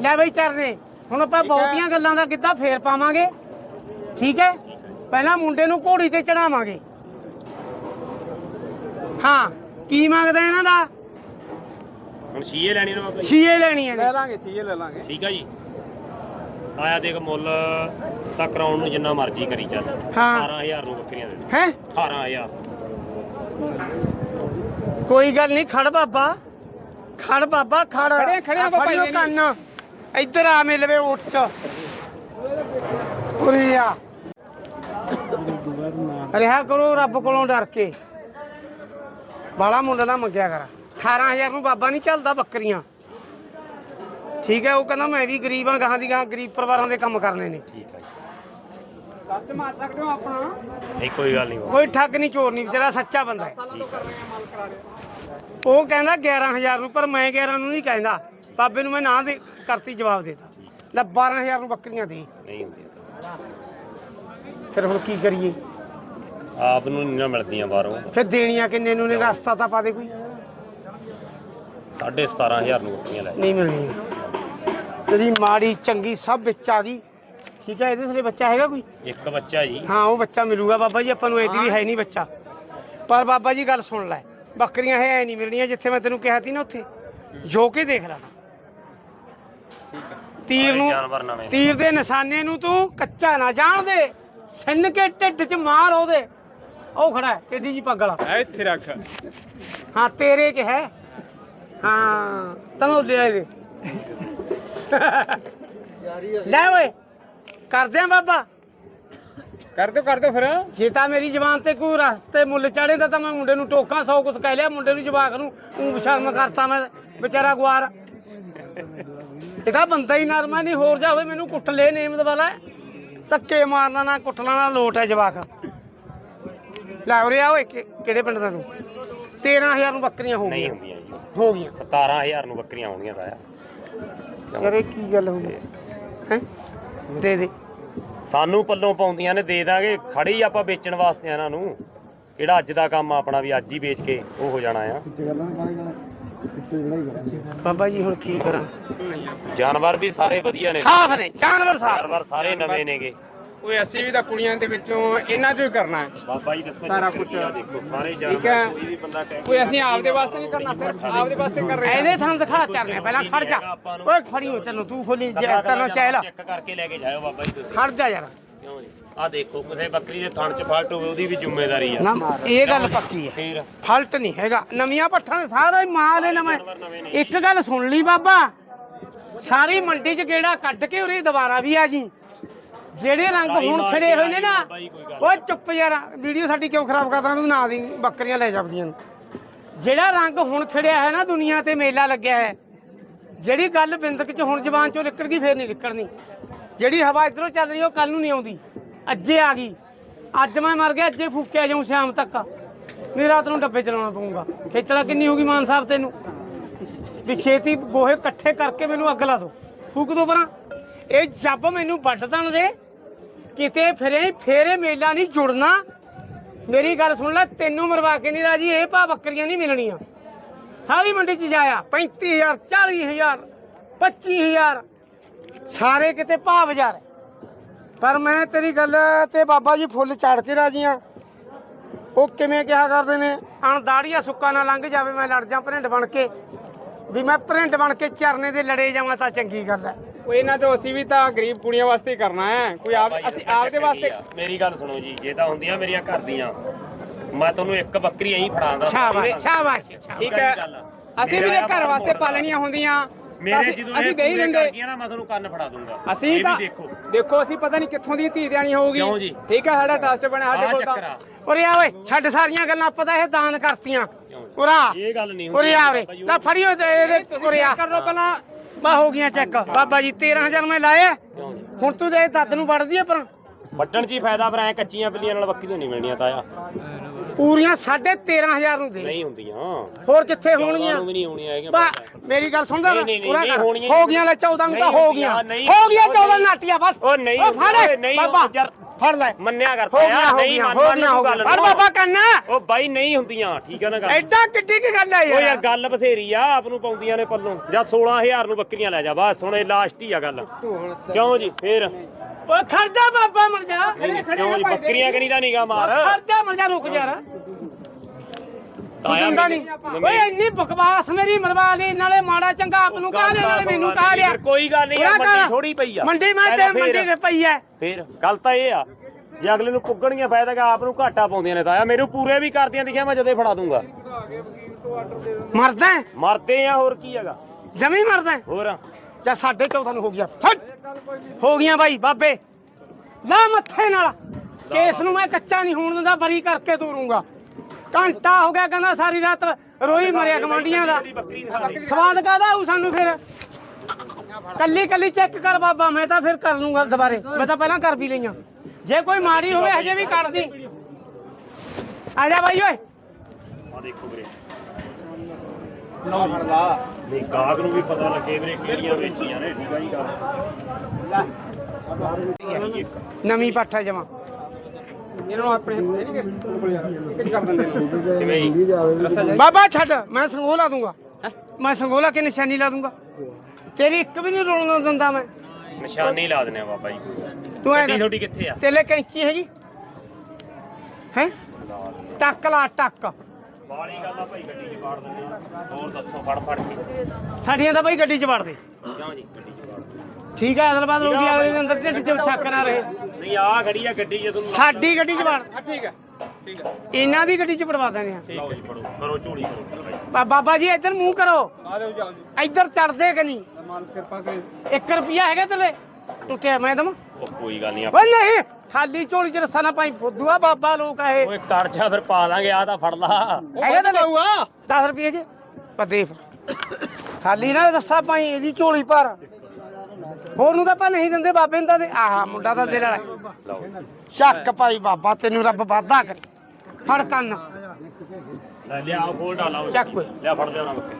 ਲੈ ਬਈ ਚਰਨੇ। ਹੁਣ ਆਪਾਂ ਬਹੁਤੀਆਂ ਗੱਲਾਂ ਦਾ ਕਿੱਦਾਂ ਫੇਰ ਪਾਵਾਂਗੇ? ਠੀਕ ਹੈ? ਪਹਿਲਾਂ ਮੁੰਡੇ ਨੂੰ ਘੋੜੀ ਤੇ ਚੜਾਵਾਂਗੇ। ਹਾਂ ਕੀ ਮੰਗਦਾ ਇਹਨਾਂ ਦਾ? ਹੁਣ ਛੀਏ ਲੈਣੀ ਨਾ ਬਾਬਾ ਜੀ। ਛੀਏ ਲੈਣੀ ਹੈ ਲੈ ਲਾਂਗੇ ਛੀਏ ਲੈ ਲਾਂਗੇ। ਠੀਕ ਆ ਜੀ। ਆਇਆ ਦੇਖ ਮੁੱਲ ਤਾਂ ਕਰਾਉਣ ਨੂੰ ਜਿੰਨਾ ਮਰਜ਼ੀ ਕਰੀ ਚੱਲ। ਹਾਂ। 18000 ਨੂੰ ਬੱਕਰੀਆਂ ਦੇ ਦੇ। ਹੈ? 18000 ਕੋਈ ਗੱਲ ਨਹੀਂ ਖੜ ਬਾਬਾ। ਖੜ ਬਾਬਾ ਖੜ। ਖੜੇ- ਖੜੇ ਆ ਬਾਬਾ। ਕੰਨ ਇੱਧਰ ਆ ਮਿਲਵੇ ਉੱਠ। ਚ ਉਰੇ ਆ। ਰਿਹਾ ਕਰੋ ਰੱਬ ਕੋਲੋਂ ਡਰ ਕੇ। ਬਾਲਾ ਮੁੱਲ ਨਾ ਮੰਗਿਆ ਕਰ। 18000 ਨੂੰ ਬਾਬਾ ਨਹੀਂ ਚੱਲਦਾ ਬੱਕਰੀਆਂ। ਠੀਕ ਹੈ, ਉਹ ਕਹਿੰਦਾ ਮੈਂ ਵੀ ਗਰੀਬ ਆ ਗਾਹਾਂ ਦੀ ਗਾਹਾਂ ਗਰੀਬ ਪਰਿਵਾਰਾਂ ਦੇ ਕੰਮ ਕਰਨੇ ਨੇ। ਠੀਕ ਆ ਸੱਚ ਮਾਰ ਸਕਦੇ ਹੋ ਆਪਣਾ? ਨਹੀਂ ਕੋਈ ਗੱਲ ਨਹੀਂ। ਬਾਬਾ। ਕੋਈ ਠੱਗ ਨਹੀਂ ਚੋਰ ਨਹੀਂ ਵਿਚਾਰਾ ਸੱਚਾ ਬੰਦਾ ਹੈ। ਸਾਲਾਂ ਤੋਂ ਕਰ ਰਹੇ ਆ ਮਾਲ ਕਰਾ ਰਹੇ ਉਹ ਕਹਿੰਦਾ 11000 ਨੂੰ ਪਰ ਮੈਂ 11 ਨੂੰ ਨਹੀਂ ਕਹਿੰਦਾ। ਬਾਬੇ ਨੂੰ ਮੈਂ ਨਾ ਦੇ ਕਰਤੀ ਜਵਾਬ ਦੇਤਾ। ਲੈ 12000 ਨੂੰ ਬੱਕਰੀਆਂ ਦੇ। ਨਹੀਂ ਹੁੰਦੀਆਂ ਤਾਂ। ਫਿਰ ਹੁਣ ਕੀ ਕਰੀਏ? ਆਪ ਨੂੰ ਨਹੀਂ ਨਾ ਮਿਲਦੀਆਂ ਬਾਹਰੋਂ। ਫਿਰ ਦੇਣੀਆਂ ਕਿੰਨੇ ਨੂੰ ਨੇ? ਰਸਤਾ ਤਾਂ ਪਾ ਦੇ ਕੋਈ। 17500 ਨੂੰ ਬੱਕਰੀਆਂ ਲੈ ਨਹੀਂ ਮਿਲਣੀ ਤੇਰੀ ਮਾੜੀ ਚੰਗੀ ਸਭ ਵਿੱਚ ਆ ਗਈ। ਠੀਕ ਹੈ ਇਹਦੇ ਥਲੇ ਬੱਚਾ ਹੈਗਾ ਕੋਈ? ਇੱਕ ਬੱਚਾ ਜੀ। ਹਾਂ ਉਹ ਬੱਚਾ ਮਿਲੂਗਾ ਬਾਬਾ ਜੀ ਆਪਾਂ ਨੂੰ ਐਤੀ ਵੀ ਹੈ ਨਹੀਂ ਬੱਚਾ। ਪਰ ਬਾਬਾ ਜੀ ਗੱਲ ਸੁਣ ਲੈ ਬੱਕਰੀਆਂ ਹੈ ਐ ਨਹੀਂ ਮਿਲਣੀਆਂ ਜਿੱਥੇ ਮੈਂ ਤੈਨੂੰ ਕਿਹਾ ਸੀ ਨਾ ਉੱਥੇ। ਜੋ ਕੇ ਦੇਖ ਲੈ। ਤੀਰ ਨੂੰ ਜਾਨਵਰ ਨਵੇਂ। ਤੀਰ ਦੇ ਨਿਸ਼ਾਨੇ ਨੂੰ ਤੂੰ ਕੱਚਾ ਨਾ ਜਾਣ ਦੇ। ਛਿੰਨ ਕੇ ਢਿੱਡ 'ਚ ਮਾਰ ਉਹਦੇ। ਉਹ ਖੜਾ ਹੈ ਟੇਡੀ ਜੀ ਪੱਗ ਵਾਲਾ। ਇੱਥੇ ਰੱਖ। ਹਾਂ ਤੇਰੇ ਕਿ ਹੈ? ਹਾਂ ਤੈਨੂੰ ਲੈ ਦੇ ਲੈ ਓਏ। ਕਰਦੇ ਆ ਬਾਬਾ। ਕਰ ਦਿਓ ਕਰ ਦਿਓ ਫਿਰ। ਜੇ ਤਾਂ ਮੇਰੀ ਜ਼ਬਾਨ ਤੇ ਕੋਈ ਰਸਤੇ ਮੁੱਲ ਚਾੜੇ ਦਾ ਤਾਂ ਮੈਂ ਮੁੰਡੇ ਨੂੰ ਟੋਕਾਂ ਸੌ ਕੁਛ ਕਹਿ ਲਿਆ ਮੁੰਡੇ ਨੂੰ ਜਵਾਕ ਨੂੰ ਉਹ ਸ਼ਰਮ ਕਰਤਾ ਮੈਂ ਵਿਚਾਰਾ ਗੁਆਰ। ਇਹ ਤਾਂ ਬੰਦਾ ਹੀ ਨਰਮਾ ਨਹੀਂ ਹੋਰ ਜਾਵੇ ਮੈਨੂੰ ਕੁੱਟ ਲੈ ਨੇਮਦ ਵਾਲਾ। ਧੱਕੇ ਮਾਰਨਾ ਨਾ ਕੁੱਟਣਾ ਨਾ ਲੋਟ ਹੈ ਜਵਾਕ। ਲੈ ਉਰੇ ਆ ਓਏ ਕਿ- ਕਿਹੜੇ ਪਿੰਡ ਦਾ ਤੂੰ? 13000 ਨੂੰ ਬੱਕਰੀਆਂ ਹੋ ਨਹੀਂ ਗਈਆਂ। ਹੁੰਦੀਆਂ ਜੀ। ਹੋ ਗਈਆਂ। 17000 ਨੂੰ ਬੱਕਰੀਆਂ ਆਉਣੀਆਂ ਤਾਂ। ਆ ਯਾਰ ਇਹ ਕੀ ਗੱਲ ਹੋ ਗਈ? ਹੈ? ਦੇ ਦੇ ਸਾਨੂੰ ਪੱਲੋਂ ਪਾਉਂਦੀਆਂ ਨੇ ਦੇ ਦਾਂਗੇ। ਖੜੀ ਆਪਾਂ ਵੇਚਣ ਵਾਸਤੇ ਆ ਇਹਨਾਂ ਨੂੰ। ਕਿਹੜਾ ਅੱਜ ਦਾ ਕੰਮ ਆ ਆਪਣਾ ਵੀ ਅੱਜ ਹੀ ਵੇਚ ਕੇ ਉਹ ਹੋ ਜਾਣਾ ਆ। ਬਾਬਾ ਜੀ ਹੁਣ ਕੀ ਕਰਾਂ? ਜਾਨਵਰ ਵੀ ਸਾਰੇ ਵਧੀਆ ਨੇ। ਸਾਫ਼ ਨੇ ਜਾਨਵਰ ਸਾਫ਼। ਜਾਨਵਰ ਸਾਰੇ ਨਵੇਂ ਨੇਗੇ। ਓਏ ਅਸੀਂ ਵੀ ਤਾਂ ਕੁੜੀਆਂ ਦੇ ਵਿੱਚੋਂ ਇਹਨਾਂ ਚੋਂ ਹੀ ਕਰਨਾ ਹੈ। ਬਾਬਾ ਜੀ ਦੱਸੋ ਸਾਰਾ ਕੁਛ। ਆ ਦੇਖੋ ਸਾਰੇ ਠੀਕ ਹੈ। ਕੋਈ ਵੀ ਬੰਦਾ ਅਸੀਂ ਆਪਦੇ ਵਾਸਤੇ ਨਹੀਂ ਕਰਨਾ ਸਿਰਫ ਆਪਦੇ ਵਾਸਤੇ ਕਰ ਰਹੇ ਹਾਂ। ਇਹਦੇ ਥਾਂ ਦਿਖਾ ਚਰਨੇ ਪਹਿਲਾਂ ਖੜ ਜਾ। ਓਏ ਖੜੀ ਹੋ ਤੈਨੂੰ ਤੂੰ ਖੋਲੀ ਤੈਨੂੰ ਚੈਲ ਚੈੱਕ ਕਰਕੇ ਲੈ ਕੇ ਜਾਇਓ ਬਾਬਾ ਜੀ ਤੁਸੀਂ। ਖੜ ਜਾ ਯਾਰ। ਕਿਉਂ ਜੀ ਆ ਦੇਖੋ ਕਿਸੇ ਬੱਕਰੀ ਦੇ ਥਣ ਚ ਫਾਲਟ ਹੋਵੇ ਉਹਦੀ ਵੀ ਜ਼ਿੰਮੇਵਾਰੀ ਆ। ਨਾ ਇਹ ਗੱਲ ਪੱਕੀ ਹੈ। ਫੇਰ। ਫਲਟ ਨਹੀਂ ਹੈਗਾ। ਨਵੀਆਂ ਪੱਠਾਂ ਨੇ ਸਾਰਾ ਹੀ ਮਾਲ ਹੈ ਨਵੇਂ। ਇੱਕ ਗੱਲ ਸੁਣ ਲਈ ਬਾਬਾ। ਸਾਰੀ ਮੰਡੀ 'ਚ ਗੇੜਾ ਕੱਢ ਕੇ ਉਰੇ ਦੁਬਾਰਾ ਵੀ ਆ ਜੀ। ਜਿਹੜੇ ਰੰਗ ਹੁਣ ਖੜੇ ਹੋਏ ਨੇ ਨਾ ਓਏ ਚੁੱਪ ਯਾਰ ਵੀਡੀਓ ਸਾਡੀ ਕਿਉਂ ਖਰਾਬ ਕਰਦਾ? ਤੂੰ ਨਾ ਦੀ ਬੱਕਰੀਆਂ ਲੈ ਜਾਂਦੀਆਂ ਨੂੰ। ਜਿਹੜਾ ਰੰਗ ਹੁਣ ਖੜਿਆ ਹੈ ਨਾ ਦੁਨੀਆ ਤੇ ਮੇਲਾ ਲੱਗਿਆ ਹੈ। ਜਿਹੜੀ ਗੱਲ ਬਿੰਦਕ 'ਚ ਹੁਣ ਜ਼ਬਾਨ 'ਚੋਂ ਨਿਕਲ ਗਈ ਫੇਰ ਨਹੀਂ ਨਿਕਲਣੀ। ਜਿਹੜੀ ਹਵਾ ਇਧਰੋਂ ਚੱਲ ਰਹੀ ਉਹ ਕੱਲ ਨੂੰ ਨਹੀਂ ਆਉਂਦੀ। ਅੱਜੇ ਆ ਗਈ। ਅੱਜ ਮੈਂ ਮਰ ਗਿਆ ਅੱਜੇ ਫੂਕਿਆ ਜਾਊਂ ਸ਼ਾਮ ਤੱਕ। ਨਹੀਂ ਰਾਤ ਨੂੰ ਡੱਬੇ ਚਲਾਉਣਾ ਪਊਗਾ। ਖੇਚਲਾ ਕਿੰਨੀ ਹੋਗੀ ਮਾਨ ਸਾਹਿਬ ਤੈਨੂੰ? ਵੀ ਛੇਤੀ ਗੋਹੇ ਇਕੱਠੇ ਕਰਕੇ ਮੈਨੂੰ ਅੱਗ ਲਾ ਦੋ ਫੂਕ ਦੋ ਪਰਾਂ। ਇਹ ਜੱਬ ਮੈਨੂੰ ਵੱਢ ਦਣ ਦੇ। ਕਿਤੇ ਫਿਰੇ, ਫੇਰੇ ਮੇਲਾ ਨਹੀਂ ਜੁੜਨਾ। ਮੇਰੀ ਗੱਲ ਸੁਣ ਲੈ, ਤੈਨੂੰ ਮਰਵਾ ਕੇ ਨਹੀਂ ਰਾਜੀ, ਇਹ ਭਾ ਬੱਕਰੀਆਂ ਨਹੀਂ ਮਿਲਣੀਆਂ। ਸਾਰੀ ਮੰਡੀ 'ਚ ਜਾਇਆ 35000 40000 25000 ਸਾਰੇ ਕਿਤੇ ਭਾਅ ਬਾਜ਼ਾਰ। ਪਰ ਮੈਂ ਤੇਰੀ ਗੱਲ ਤੇ ਬਾਬਾ ਜੀ ਫੁੱਲ ਚੜ ਕੇ ਰਾਜੀ ਆ। ਉਹ ਕਿਵੇਂ ਕਿਹਾ ਕਰਦੇ ਨੇ? ਅਣ ਦਾੜੀਆ ਸੁੱਕਾ ਨਾ ਲੰਘ ਜਾਵੇ, ਮੈਂ ਲੜ ਜਾ ਭਰਿੰਡ ਬਣ ਕੇ। ਵੀ ਮੈਂ ਭਰਿੰਡ ਬਣ ਕੇ ਚਰਨੇ ਦੇ ਲੜੇ ਜਾਵਾਂ ਤਾਂ ਚੰਗੀ ਗੱਲ ਹੈ। ਓਏ ਇਹਨਾਂ ਚੋਂ ਅਸੀਂ ਵੀ ਤਾਂ ਗਰੀਬ ਕੁੜੀਆਂ ਵਾਸਤੇ ਹੀ ਕਰਨਾ ਹੈ। ਕੋਈ ਆਪ ਅਸੀਂ ਆਪਦੇ ਵਾਸਤੇ ਮੇਰੀ ਗੱਲ ਸੁਣੋ ਜੀ ਜੇ ਤਾਂ ਹੁੰਦੀਆਂ ਮੇਰੀਆਂ ਘਰ ਦੀਆਂ ਮੈਂ ਤੁਹਾਨੂੰ ਇੱਕ ਬੱਕਰੀ ਐਂ ਫੜਾਉਂਦਾ। ਸ਼ਾਬਾਸ਼ ਸ਼ਾਬਾਸ਼। ਠੀਕ ਹੈ ਅਸੀਂ ਵੀ ਇਹ ਘਰ ਵਾਸਤੇ ਪਾਲਣੀਆਂ ਹੁੰਦੀਆਂ। ਮੇਰੇ ਅਸੀਂ- ਜਦੋਂ ਅਸੀਂ ਦੇ ਹੀ ਦਿੰਦੇ। ਨਾ ਮੈਂ ਤੁਹਾਨੂੰ ਕੰਨ ਫੜਾ ਦੂੰਗਾ। ਅਸੀਂ ਤਾਂ ਦੇਖੋ। ਦੇਖੋ ਅਸੀਂ ਪਤਾ ਨਹੀਂ ਕਿੱਥੋਂ ਦੀ ਧੀ ਦੇਣੀ ਹੋਊਗੀ। ਕਿਉਂ ਜੀ? ਠੀਕ ਹੈ ਸਾਡਾ ਟਰਸਟ ਬਣਿਆ ਸਾਡੇ ਕੋਲ ਤਾਂ। ਉਰੇ ਆ ਓਏ ਛੱਡ ਸਾਰੀਆਂ ਗੱਲਾਂ ਪਤਾ ਇਹ ਦਾਨ ਕਰਤੀਆਂ? ਉਰਾ। ਇਹ ਗੱਲ ਨਹੀਂ ਉਰੇ ਆ ਉਰੇ। ਲੈ ਫੜਿਓ ਤੇ ਇਹਦੇ ਉਰੇ ਆ। ਕਰ ਪਹਿਲਾਂ। ਬਾ ਹੋ ਗਈਆਂ ਚੈੱਕ। ਬਾਬਾ ਜੀ 13000 ਮੈਂ ਲਾਇਆ? ਹੁਣ ਤੂੰ ਦੇ ਦੱਦ ਨੂੰ ਵੜਦੀ ਆ ਪਰ ਵੱਢਣ 'ਚ ਹੀ ਫਾਇਦਾ ਪਰ ਐ ਕੱਚੀਆਂ ਪਿੱਲੀਆਂ ਨਾਲ ਬੱਕਰੀਆਂ ਨਹੀਂ ਮਿਲਣੀਆਂ ਤਾਇਆ। ਪੂਰੀਆਂ 13500 ਨੂੰ ਦੇ। ਨਹੀਂ ਹੁੰਦੀਆਂ। ਹੋਰ ਕਿੱਥੇ ਚੌਦਾਂ ਹੋਣਗੀਆਂ? ਨੂੰ ਵੀ ਨਹੀਂ ਹੋਣੀਆਂ ਹੈਗੀਆਂ ਬਾ ਮੇਰੀ ਗੱਲ ਸੁਣਦਾ ਨਹੀਂ, ਨਹੀਂ, ਨਹੀਂ ਕਰ। ਹੋਣੀਆਂ ਹੋ ਗਈਆਂ ਲੈ 14 ਨੂੰ ਤਾਂ ਨਹੀਂ ਹੋ ਗਈਆਂ। ਨਹੀਂ, ਹੋ ਗਈਆਂ ਉਹ 14 ਨਹੀਂ। ਨਾਟੀਆਂ ਬਸ। ਉਹ ਨਹੀਂ ਉਹ ਫੜ ਬਾਬਾ। ਯਾਰ, ਫੜ ਲੈ। ਮੰਨਿਆ ਕਰ ਹੋ ਗਿਆ ਪਿਆ ਹੋ ਨਹੀਂ ਗਿਆ ਹੋ ਗਿਆ ਹੋ ਗਿਆ ਪਰ। ਬਾਬਾ ਕੰਨਾ। ਉਹ ਬਾਈ ਨਹੀਂ ਹੁੰਦੀਆਂ ਠੀਕ ਆ ਨਾ ਗੱਲ। ਐਡਾ ਕਿੱਡੀ ਕੀ ਗੱਲ ਹੈ ਉਹ ਯਾਰ। ਯਾਰ ਗੱਲ ਬਥੇਰੀ ਆ ਆਪ ਨੂੰ ਪਾਉਂਦੀਆਂ ਨੇ ਪੱਲੋਂ। ਜਾਂ 16000 ਨੂੰ ਬੱਕਰੀਆਂ ਲੈ ਜਾ ਬਸ ਹੁਣ ਇਹ ਲਾਸਟ ਹੀ ਆ ਗੱਲ। ਕਿਉਂ ਜੀ? ਫੇਰ? ਓਏ ਖਰਜਾ ਬਾਬਾ ਮਰ ਜਾ। ਕਿਉਂ ਜੀ? ਬੱਕਰੀਆਂ ਕਰੀ ਦਾ ਨੀਗਾ ਮਾਰ। ਖਰਜਾ ਮਰ ਜਾ ਰੁਕ ਯਾਰ ਤਾਇਆ ਨਹੀਂ। ਓਏ ਇੰਨੀ ਬਕਵਾਸ ਮੇਰੀ ਮਰਵਾ ਲਈ ਨਾਲੇ ਮਾੜਾ ਚੰਗਾ ਆਪ ਨੂੰ ਕਹਾ ਲਿਆ ਨਾਲੇ ਮੈਨੂੰ ਕਹਾ ਲਿਆ। ਕੋਈ ਗੱਲ ਨਹੀਂ ਮੰਡੀ। ਥੋੜੀ ਪਈ ਆ। ਮੰਡੀ ਮੈਂ ਤੇ ਮੰਡੀ ਤੇ ਪਈ ਐ ਫੇਰ ਗੱਲ ਤਾਂ ਇਹ ਆ ਜੇ ਅਗਲੇ ਨੂੰ ਪੁੱਗਣਗੀਆਂ ਫਾਇਦਾ ਕਿ ਆਪ ਨੂੰ ਘਾਟਾ ਪਾਉਂਦੀਆਂ ਨੇ ਤਾਇਆ। ਮੈਨੂੰ ਪੂਰੇ ਵੀ ਕਰਦੀਆਂ ਦਿਖਿਆ ਮੈਂ ਜਦੇ ਫੜਾ ਦੂੰਗਾ। ਮਰਦਾ? ਮਰਦੇ ਆ ਹੋਰ ਕੀ ਹੈਗਾ? ਜਮੀ ਮਰਦਾ? ਹੋਰ। ਜਾਂ ਸਾਢੇ 14 ਨੂੰ ਹੋ ਗਿਆ। ਫਟ ਹੋ ਗਈਆਂ ਬਾਈ ਬਾਬੇ। ਲਾ ਮੱਥੇ ਨਾਲ। ਕੇਸ ਨੂੰ ਮੈਂ ਕੱਚਾ ਨਹੀਂ ਹੋਣ ਦਿੰਦਾ ਬਰੀ ਕਰਕੇ ਤੋਰੂੰਗਾ। ਘੰਟਾ ਹੋ ਗਿਆ ਕਹਿੰਦਾ ਸਾਰੀ ਰਾਤ ਰੋਈ ਮਰਿਆ ਕਮਾਂਡੀਆਂ ਦਾ। ਸਵਾਦ ਕਾਦਾ ਆਊ ਸਾਨੂੰ ਫਿਰ? ਕੱਲੀ ਕੱਲੀ ਚੈੱਕ ਕਰ ਬਾਬਾ ਮੈਂ ਤਾਂ ਫਿਰ ਕਰ ਲੂੰਗਾ ਦੁਬਾਰੇ। ਮੈਂ ਤਾਂ ਪਹਿਲਾਂ ਕਰ ਵੀ ਲਈਆਂ। ਜੇ ਕੋਈ ਮਾੜੀ ਹੋਵੇ ਹਜੇ ਵੀ ਕੱਢ ਦੀ ਆ ਜਾ ਬਾਈ ਓਏ। ਆ ਦੇਖੋ ਵੀਰੇ। ਨਹੀਂ ਗਾਹਕ ਨੂੰ ਵੀ ਪਤਾ ਲੱਗੇ ਵੀਰੇ ਕਿਹੜੀਆਂ ਵੇਚੀਆਂ ਨੇ ਠੀਕ ਆ ਜੀ ਗੱਲ। ਨਵੀਂ ਪੱਠ ਜਮਾ। ਇਹਨਾਂ ਨੂੰ। ਆਪਣੇ ਕਿਵੇਂ ਜੀ? ਬਾਬਾ ਛੱਡ। ਮੈਂ ਸੰਗੋਲਾ ਲਾ ਦੂੰਗਾ। ਮੈਂ ਸੰਗੋਲਾ ਕੇ ਨਿਸ਼ਾਨੀ ਲਾ ਦੂੰਗਾ। ਤੇਰੀ ਇੱਕ ਵੀ ਨਹੀਂ ਰੋਲਣ ਦਿੰਦਾ ਮੈਂ। ਨਿਸ਼ਾਨੀ ਲਾ ਆ ਬਾਬਾ ਜੀ। ਤੂੰ ਐ ਤੁਹਾਡੀ ਕਿੱਥੇ ਆ? ਤੇਲੇ ਕੈਂਚੀ ਹੈਗੀ? ਹੈ? ਟੱਕ ਲਾ ਟੱਕ। ਬਾਲੀ ਗੱਲ ਆ ਭਾਈ ਗੱਡੀ 'ਚ ਵਾੜ ਦਿੰਦੇ ਆ। ਹੋਰ ਦੱਸੋ ਫੜ ਫੜ ਕੇ। ਸਾਡੀਆਂ ਤਾਂ ਬਾਈ ਗੱਡੀ 'ਚ ਵੜ ਦੇ ਕਿਉਂ ਜੀ ਗੱਡੀ 'ਚ ਵਾੜ ਦਿੰਦੇ। ਠੀਕ ਹੈ ਅਸਲ ਬਾਤ ਰੋਗੀ ਅਗਲੇ ਦੇ ਅੰਦਰ ਢਿੱਡ 'ਚ ਛੱਕ ਨਾ ਰਹੇ। ਨਹੀਂ ਆ ਖੜੀ ਆ ਗੱਡੀ ਜੇ ਤੁਹਾਨੂੰ ਸਾਡੀ ਗੱਡੀ 'ਚ ਵੜ। ਹਾਂ ਠੀਕ ਹੈ ਠੀਕ ਹੈ ਇਹਨਾਂ ਦੀ ਗੱਡੀ 'ਚ ਵੜਵਾ ਦੇਣੇ ਆ। ਲਓ ਜੀ ਫੜੋ ਕਰੋ ਝੋਲੀ ਕਰੋ ਭਾਈ। ਬਾ- ਬਾਬਾ ਜੀ ਇੱਧਰ ਮੂੰਹ ਕਰੋ। ਆ ਜਾਓ ਜਾਓ ਜੀ। ਇੱਧਰ ਚੜਦੇ ਕਿ ਨਹੀਂ? ਮਾਲ ਕਿਰਪਾ ਕਰੇ। 1 ਰੁਪਿਆ ਹੈਗਾ ਤੇਲੇ ਟੁੱਟਿਆ ਮੈਂ ਦਮ ਉਹ ਕੋਈ ਗੱਲ ਨਹੀਂ ਓਏ ਨਹੀਂ ਖਾਲੀ ਝੋਲੀ 'ਚ ਰੱਸਾ ਨਾ ਪਾਈ ਫੁੱਦੂ ਆ ਬਾਬਾ ਲੋਕ ਆ ਇਹ। ਓਏ ਕਰ ਜਾ ਫਿਰ ਪਾ ਦਾਂਗੇ ਆ ਤਾਂ ਫੜ ਲਾ। ਹੈਗਾ ਤਾਂ ਲਊਗਾ ਆਊਗਾ 10 ਰੁਪਏ ਪਦੇ ਫਿਰ ਖਾਲੀ ਨਾ ਰੱਸਾ ਪਾਈ ਇਹਦੀ ਝੋਲੀ ਭਰ। ਹੋਰ ਨੂੰ ਤਾਂ ਆਪਾਂ ਨਹੀਂ ਦਿੰਦੇ ਬਾਬੇ ਨੂੰ ਤਾਂ ਦੇ ਆਹਾ ਮੁੰਡਾ ਤਾਂ ਦਿਲ ਵਾਲਾ। ਲਓ। ਸ਼ੱਕ ਪਾਈ ਬਾਬਾ ਤੈਨੂੰ ਰੱਬ ਵਾਦਾ ਕਰੇ। ਫੜ ਕੰਨ। ਲੈ ਲਿਆ ਫੋਲ ਡਾਲਾ ਚੱਕ। ਓਏ। ਲਿਆ ਫੜ ਲਿਆ ਨਾ। ਬੱਕੇ